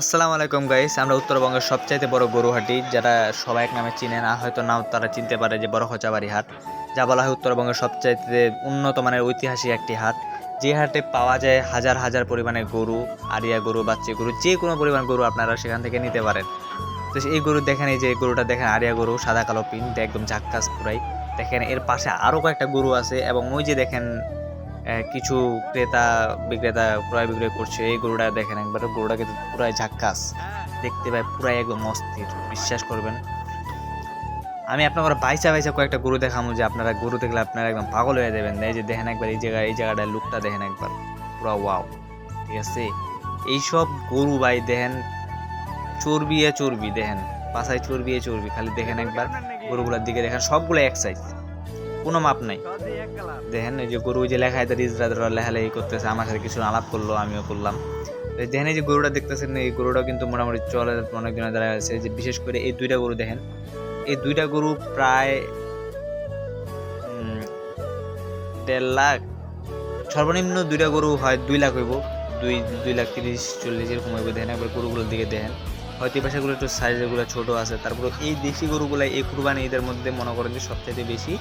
আসসালামু আলাইকুম গাইস আমরা উত্তরবঙ্গের সবচাইতে বড় গরুহাটি, যেটা সবাই এক নামে চিনে না, হয়তো নাও তারা চিনতে পারে যে বড় খচাবাড়ি হাট। যা বলা হয় উত্তরবঙ্গের সবচাইতে উন্নত মানের ঐতিহাসিক একটি হাট। যে হাটে পাওয়া যায় হাজার হাজার পরিমাণে গরু, আরিয়া গরু, বাচ্চা গরু, যে কোনো পরিমাণ গরু আপনারা সেখান থেকে নিতে পারেন। তো এই গরু দেখেন, এই যে গরুটা দেখেন, আরিয়া গরু, সাদা কালো প্রিন্ট একদম ঝাক্কাস পুরাই দেখেন, এর পাশে আরও কয়েকটা গরু আছে এবং ওই যে দেখেন কিছু ক্রেতা বিক্রেতা ক্রয় বিক্রয় করছে। এই গরুটা দেখেন একবার, গরুটা কিন্তু পুরাই ঝাক্কাস। দেখতে পাই পুরাই একদম অস্থির, বিশ্বাস করবেন। আমি আপনার বাইচা বাইচা কয়েকটা গরু দেখামো যে আপনারা গরু দেখলে আপনারা একদম পাগল হয়ে যাবেন। এই যে দেখেন একবার, এই জায়গায়, এই জায়গাটার লুকটা দেখেন একবার। পুরো ওয়াও, ঠিক আছে? এইসব গরু ভাই দেখেন চর্বি এ চর্বি দেখেন। পাশায় চর্বি এ চর্বি, খালি দেখেন একবার, গরুগুলোর দিকে দেখেন, সবগুলো এক সাইজ কোনো মাপ নাই। দেখেন এই যে গরু যে লেখায় লেখা এটা রিজরা লেখালেখি করতেছে, আমার সাথে কিছু আলাপ করল, আমিও করলাম। দেখেন এই যে গরুটা দেখতেছেন, এই গরুটা কিন্তু মোটামুটি চলে অনেকজনের দ্বারা আছে। যে বিশেষ করে এই দুইটা গরু দেখেন, এই দুইটা গরু প্রায় দেড় লাখ, সর্বনিম্ন দুইটা গরু হয় দুই লাখ হইব, দুই দুই লাখ তিরিশ, চল্লিশ এরকম হইব। দেখেন একবার গরুগুলোর দিকে দেখেন, হয়তো এই পাশেগুলো একটু সাইজেগুলো ছোট আছে। তারপরে এই দেশি গরুগুলো এই কুরবানি ঈদের মধ্যে মনে করেন যে সবচেয়ে বেশি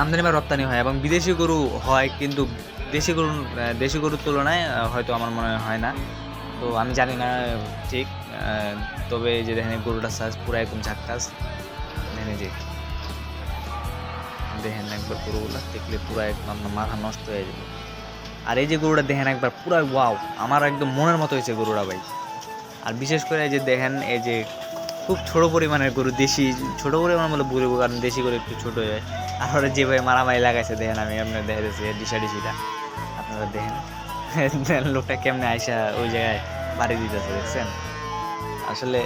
আমদানি বা রপ্তানি হয় এবং বিদেশি গরু হয়, কিন্তু দেশি গরু দেশি গরুর তুলনায় হয়তো আমার মনে হয় না। তো আমি জানি না, ঠিক তবে যে দেখেন গরুটার সাইজ পুরো একদম ঝাক্কাস। দেখেন এই যে দেখেন একবার গরুগুলো দেখলে পুরো একদম মাথা নষ্ট হয়ে যাবে। আর এই যে গরুটা দেখেন একবার পুরো ওয়াও আমার একদম মনের মতো হয়েছে গরুটা ভাই। আর বিশেষ করে এই যে দেখেন, এই যে খুব ছোটো পরিমাণের গরু, দেশি, ছোটো পরিমাণ বলে বলব কারণ দেশি গরু একটু ছোট হয়। আর ওরা যেভাবে মারামারি লাগাইছে, দেখেন আমি আপনার দেখা যাচ্ছে ডিসা ডিসিটা আপনারা দেখেন। লোকটা কেমনে আইসা ওই জায়গায় বাড়ি দিতেছে, দেখছেন? আসলে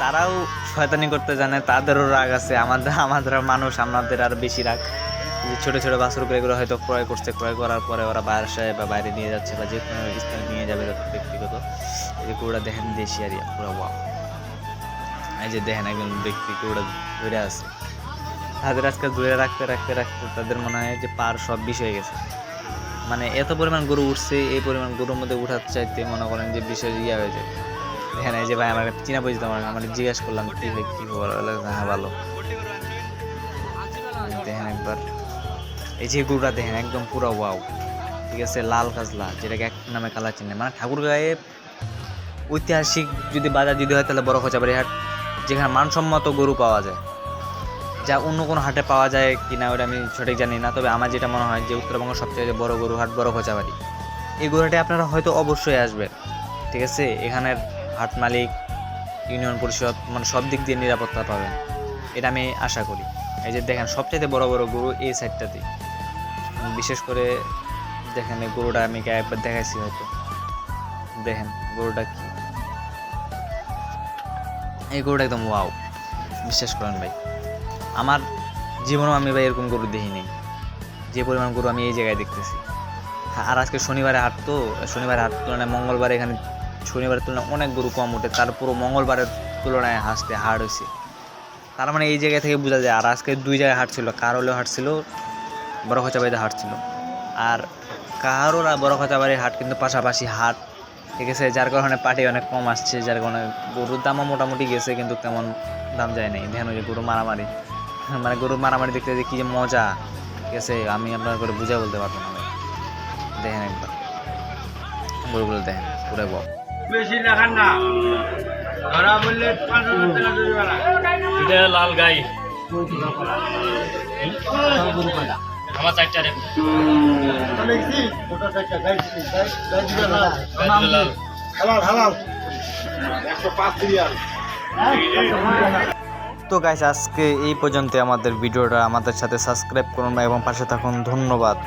তারাও শয়তানি করতে জানে, তাদেরও রাগ আছে, আমাদের আমাদের মানুষ, আমাদের আর বেশি রাগ। যে ছোটো ছোট বাছুর এগুলো হয়তো ক্রয় করছে, ক্রয় করার পরে ওরা বাসায় বা বাইরে নিয়ে যাচ্ছে বা যে কোনো স্থানে নিয়ে যাবে ব্যক্তিগত। এই যে গরুটা দেখেন দেশি আর পুরো এই যে দেখেন একজন ব্যক্তি গরুটা ধরে আছে। তাদের আজকে ধরে রাখতে রাখতে রাখতে তাদের মনে হয় যে পার সব বিষ হয়ে গেছে। মানে এত পরিমাণ গরু উঠছে, এই পরিমাণ গরুর মধ্যে উঠার চাইতে মনে করেন যে বিষয় ইয়া হয়ে যায়। এখানে এই যে ভাই আমার চিনা পরিচিত আমার আমার জিজ্ঞাসা করলাম, কি ভাই, কি খবর? হ্যাঁ ভালো। দেখেন একবার, এই যে গরুটা দেখেন একদম পুরো ওয়াও ঠিক আছে, লাল কাজলা, যেটাকে এক নামে কালার চিনে। মানে ঠাকুর গায়ে ঐতিহাসিক যদি বাজার যদি হয় তাহলে বড় খোঁচাবাড়ি হাট যেখানে মানসম্মত গরু পাওয়া যায়। যা অন্য কোনো হাটে পাওয়া যায় কি না ওটা আমি সঠিক জানি না, তবে আমার যেটা মনে হয় যে উত্তরবঙ্গের সবচেয়ে বড় গরু হাট, বড় খোঁচাবাড়ি। এই গরুহাটে আপনারা হয়তো অবশ্যই আসবেন। ঠিক আছে? এখানের হাট মালিক, ইউনিয়ন পরিষদ মানে সব দিক দিয়ে নিরাপত্তা পাবেন। এটা আমি আশা করি। এই যে দেখেন সবচেয়ে বড় বড় গরু এই সাইডটাতে। বিশেষ করে দেখেন এই গরুটা আমি একবার দেখাইছি হয়তো। দেখেন গরুটা কি গরুটা একদম ওয়াও বিশ্বাস করেন ভাই। আমার জীবনেও আমি ভাই এরকম গরু দেখিনি। যে পরিমাণ গরু আমি এই জায়গায় দেখতেছি। আর আজকে শনিবারে হাট তো, শনিবারে হাট তুলনায় মঙ্গলবারে এখানে শনিবারের তুলনায় অনেক গরু কম ওঠে। তার পুরো মঙ্গলবারের তুলনায় হাসতে হাট হয়েছে। তার মানে এই জায়গা থেকে বোঝা যায়, আর আজকে দুই জায়গায় হাট ছিল। কারোলেও হাট ছিল, বড় খচাবাড়িতে হাট ছিল। আর কারোর আর বড় খচাবাড়ির হাট কিন্তু পাশাপাশি হাট ঠিক আছে যার কারণে পাটি অনেক কম আসছে যার কারণে গরুর দামও মোটামুটি গেছে কিন্তু তেমন দাম যায় নাই। দেখেন ওই যে গরু মারামারি। মানে গরুর মারামারি দেখতে যে কি যে মজা। ঠিক আছে আমি আপনার করে বুঝে বলতে পারব না দেখেন একবার। গরুগুলো দেখেন পুরো বক বেশি দেখান না। ধরা বললে এটা লাল গাই। আমার চারটা তো গাইস আজকে এই পর্যন্ত আমাদের ভিডিওটা আমাদের সাথে সাবস্ক্রাইব করুন এবং পাশে থাকুন। ধন্যবাদ।